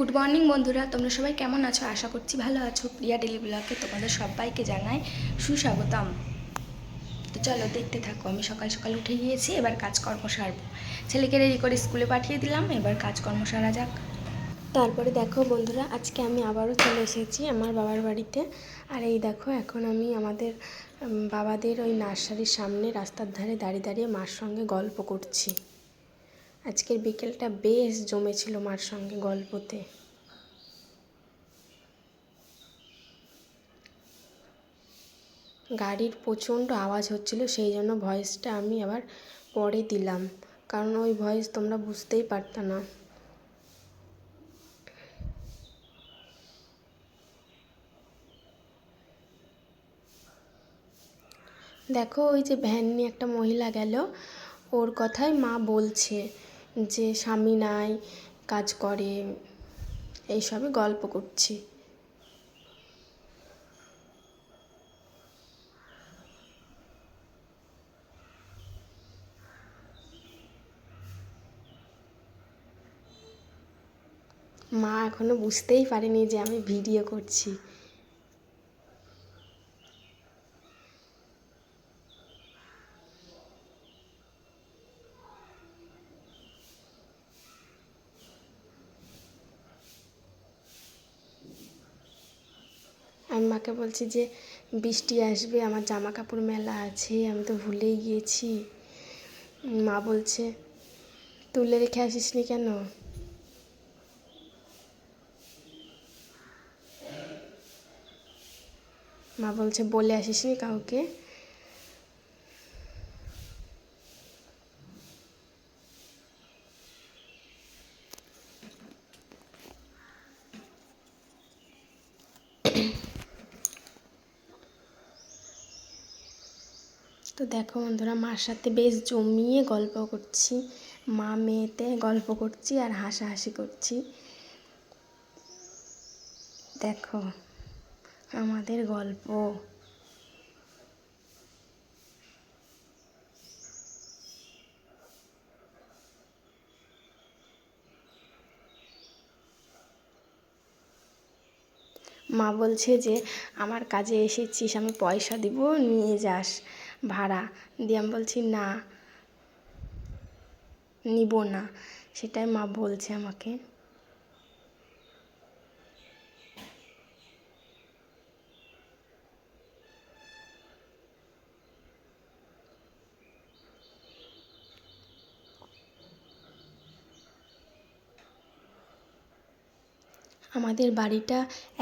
Good morning বন্ধুরা। তোমরা সবাই কেমন আছো? আশা করছি ভালো আছো। প্রিয়া ডেলি ব্লগে তোমাদের সবাইকে জানাই সুস্বাগতম। তো চলো, দেখতে থাকো। আমি সকাল সকাল উঠে গিয়েছি, এবার কাজকর্ম সারবো। ছেলেকে রেডি করে স্কুলে পাঠিয়ে দিলাম, এবার কাজকর্ম সারা যাক। তারপরে দেখো বন্ধুরা, আজকে আমি আবারও চলে এসেছি আমার বাবার বাড়িতে। আর এই দেখো, এখন আমি আমাদের বাবাদের ওই নার্সারির সামনে রাস্তার ধারে দাঁড়িয়ে দাঁড়িয়ে মার সঙ্গে গল্প করছি। আজকের বিকেলটা বেশ জমেছিল মার সঙ্গে গল্পতে। গাড়ির প্রচণ্ড আওয়াজ হচ্ছিল, সেই জন্য ভয়েসটা আমি আবার পরে দিলাম। কারণ ওই ভয়েস তোমরা বুঝতেই পারতা না। দেখো, ওই যে ভ্যান নিয়ে একটা মহিলা গেল, ওর কথাই মা বলছে। যে স্বামী নাই, কাজ করে, এইসবই গল্প করছি। মা এখনও বুঝতেই পারেনি যে আমি ভিডিও করছি। আমি মাকে বলছি যে, বৃষ্টি আসবে, আমার জামা কাপড় মেলা আছে, আমি তো ভুলেই গিয়েছি। মা বলছে, তুলে রেখে আসিস নি কেন? মা বলছে, বলে আসিস নি কাউকে? তো দেখো বন্ধুরা, মার সাথে বেশ জমিয়ে গল্প করছি। মা মেয়েতে গল্প করছি আর হাসাহাসি করছি। দেখো, আমাদের গল্প। মা বলছে যে, আমার কাজে এসেছিস, আমি পয়সা দিব, নিয়ে যাস। ভাড়া। দিয়ে আমি বলছি না নিব না। সেটাই মা বলছে আমাকে। আমাদের বাড়িটা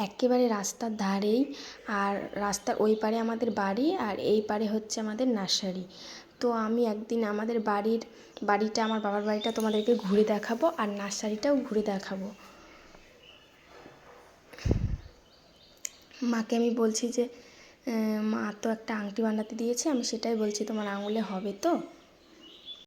একেবারে রাস্তার ধারেই আর রাস্তার ওই পারে আমাদের বাড়ি আর এই পারে হচ্ছে আমাদের নার্সারি। তো আমি একদিন আমাদের বাড়ির, বাড়িটা, আমার বাবার বাড়িটা তোমাদেরকে ঘুরে দেখাবো আর নার্সারিটাও ঘুরে দেখাবো। মাকে আমি বলছি যে মা তো একটা আংটি বানাতে দিয়েছে, আমি সেটাই বলছি, তোমার আঙুলে হবে তো?